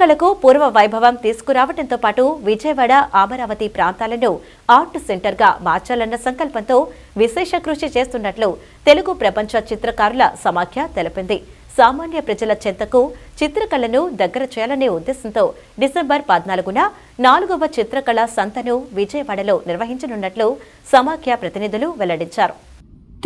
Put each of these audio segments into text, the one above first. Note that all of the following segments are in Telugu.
చిత్రకళకు పూర్వ వైభవం తీసుకురావడంతో పాటు విజయవాడ అమరావతి ప్రాంతాలను ఆర్ట్ సెంటర్గా మార్చాలన్న సంకల్పంతో విశేష కృషి చేస్తున్నట్లు తెలుగు ప్రపంచ చిత్రకారుల సమాఖ్య తెలిపింది. సామాన్య ప్రజల చెంతకు చిత్రకళను దగ్గర చేయాలనే ఉద్దేశంతో డిసెంబర్ పద్నాలుగున నాలుగవ చిత్రకళ సంతను విజయవాడలో నిర్వహించనున్నట్లు సమాఖ్య ప్రతినిధులు వెల్లడించారు.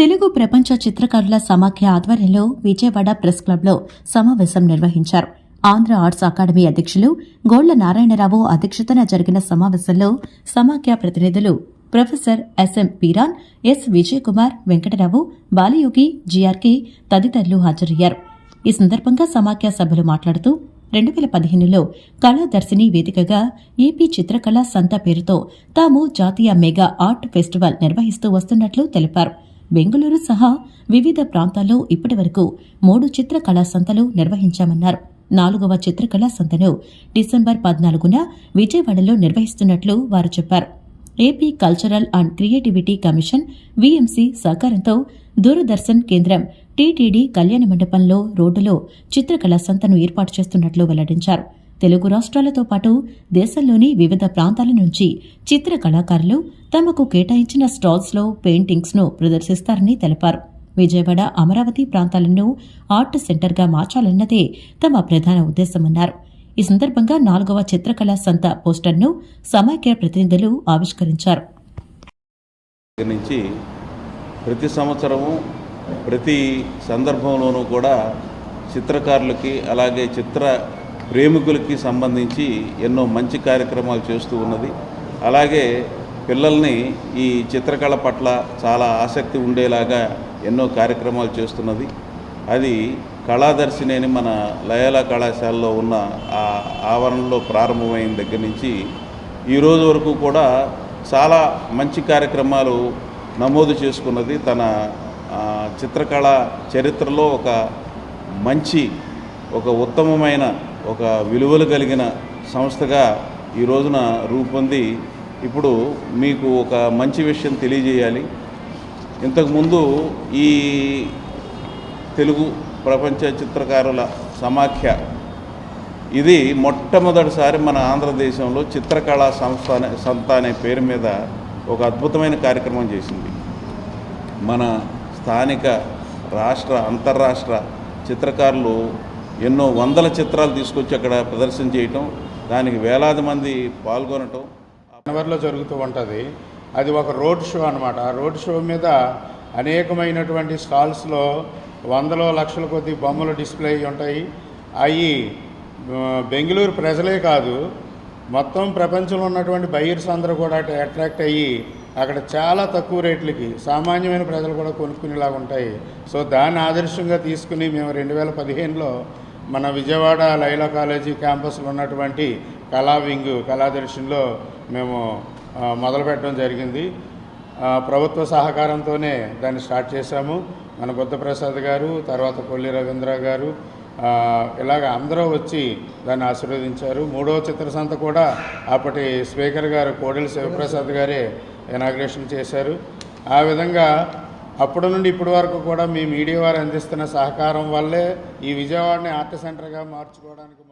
తెలుగు ప్రపంచ చిత్రకారుల సమాఖ్య ఆధ్వర్యంలో విజయవాడ ప్రెస్ క్లబ్లో సమావేశం నిర్వహించారు. ఆంధ్ర ఆర్ట్స్ అకాడమీ అధ్యక్షులు గోళ్ళ నారాయణరావు అధ్యక్షతన జరిగిన సమావేశంలో సమాఖ్య ప్రతినిధులు professor SM Peeran S Vijayakumar Venkatarao Balayogi GRK తదితరులు హాజరయ్యారు. ఈ సందర్భంగా సమాఖ్య సభ్యులు మాట్లాడుతూ రెండు వేల పదిహేనులో కళాదర్శిని వేదికగా ఏపీ చిత్రకళా సంత పేరుతో తాము జాతీయ మెగా ఆర్ట్ ఫెస్టివల్ నిర్వహిస్తూ వస్తున్నట్లు తెలిపారు. బెంగళూరు సహా వివిధ ప్రాంతాల్లో ఇప్పటివరకు మూడు చిత్రకళా సంతలు నిర్వహించామన్నారు. నాలుగవ చిత్రకళా సంతను డిసెంబర్ పద్నాలుగున విజయవాడలో నిర్వహిస్తున్నట్లు వారు చెప్పారు. AP cultural and creativity commission VMC సహకారంతో దూరదర్శన్ కేంద్రం టీటీడీ కళ్యాణ మండపంలో రోడ్డులో చిత్రకళా సంతను ఏర్పాటు చేస్తున్నట్లు వెల్లడించారు. తెలుగు రాష్ట్రాలతో పాటు దేశంలోని వివిధ ప్రాంతాల నుంచి చిత్ర కళాకారులు తమకు కేటాయించిన స్టాల్స్లో పెయింటింగ్స్ను ప్రదర్శిస్తారని తెలిపారు. విజయవాడ అమరావతి ప్రాంతాలను ఆర్ట్ సెంటర్గా మార్చాలన్నదే తమ ప్రధాన ఉద్దేశమన్నారు. ఈ సందర్భంగా నాలుగవ చిత్రకళా సంత పోస్టర్ను సమాఖ్య ప్రతినిధులు ఆవిష్కరించారు. నుంచి ప్రతి సంవత్సరము ప్రతి సందర్భంలోనూ కూడా చిత్రకారులకి అలాగే చిత్ర ప్రేమికులకి సంబంధించి ఎన్నో మంచి కార్యక్రమాలు చేస్తూ ఉన్నది. అలాగే పిల్లల్ని ఈ చిత్రకళ పట్ల చాలా ఆసక్తి ఉండేలాగా ఎన్నో కార్యక్రమాలు చేస్తున్నది. అది కళాదర్శిని అని మన లయలా కళాశాలలో ఉన్న ఆ ఆవరణలో ప్రారంభమైన దగ్గర నుంచి ఈరోజు వరకు కూడా చాలా మంచి కార్యక్రమాలు నమోదు చేసుకున్నది. తన చిత్రకళ చరిత్రలో ఒక మంచి ఒక ఉత్తమమైన ఒక విలువలు కలిగిన సంస్థగా ఈ రోజున రూపొంది. ఇప్పుడు మీకు ఒక మంచి విషయం తెలియజేయాలి. ఇంతకుముందు ఈ తెలుగు ప్రపంచ చిత్రకారుల సమాఖ్య ఇది మొట్టమొదటిసారి మన ఆంధ్రదేశంలో చిత్రకళా సంస్థ సంత సంస్థ అనే పేరు మీద ఒక అద్భుతమైన కార్యక్రమం చేసింది. మన స్థానిక రాష్ట్ర అంతర్రాష్ట్ర చిత్రకారులు ఎన్నో వందల చిత్రాలు తీసుకొచ్చి అక్కడ ప్రదర్శన చేయటం దానికి వేలాది మంది పాల్గొనటం. జనవరిలో జరుగుతూ ఉంటుంది. అది ఒక రోడ్ షో అనమాట ఆ రోడ్ షో మీద అనేకమైనటువంటి స్టాల్స్లో వందలో లక్షల కొద్ది బొమ్మలు డిస్ప్లే అయి ఉంటాయి. అవి బెంగళూరు ప్రజలే కాదు మొత్తం ప్రపంచంలో ఉన్నటువంటి బయర్స్ అందరూ కూడా అటు అట్రాక్ట్ అయ్యి అక్కడ చాలా తక్కువ రేట్లకి సామాన్యమైన ప్రజలు కూడా కొనుక్కునేలాగా ఉంటాయి. సో దాన్ని ఆదర్శంగా తీసుకుని మేము రెండు వేల పదిహేనులో మన విజయవాడ లైలా కాలేజీ క్యాంపస్లో ఉన్నటువంటి కళా వింగ్ కళాదర్శన్లో మేము మొదలుపెట్టడం జరిగింది. ప్రభుత్వ సహకారంతోనే దాన్ని స్టార్ట్ చేశాము. మన బుద్ధప్రసాద్ గారు తర్వాత కొల్లి రవీంద్ర గారు ఇలాగ అందరూ వచ్చి దాన్ని ఆశీర్వదించారు. మూడవ చిత్రసంత కూడా అప్పటి స్పీకర్ గారు కోడెల శివప్రసాద్ గారే ఇనాగ్రేషన్ చేశారు. ఆ విధంగా అప్పటి నుండి ఇప్పటి వరకు కూడా మీ మీడియా వారు అందిస్తున్న సహకారం వల్లే ఈ విజయవాడని ఆర్ట్ సెంటర్గా మార్చుకోవడానికి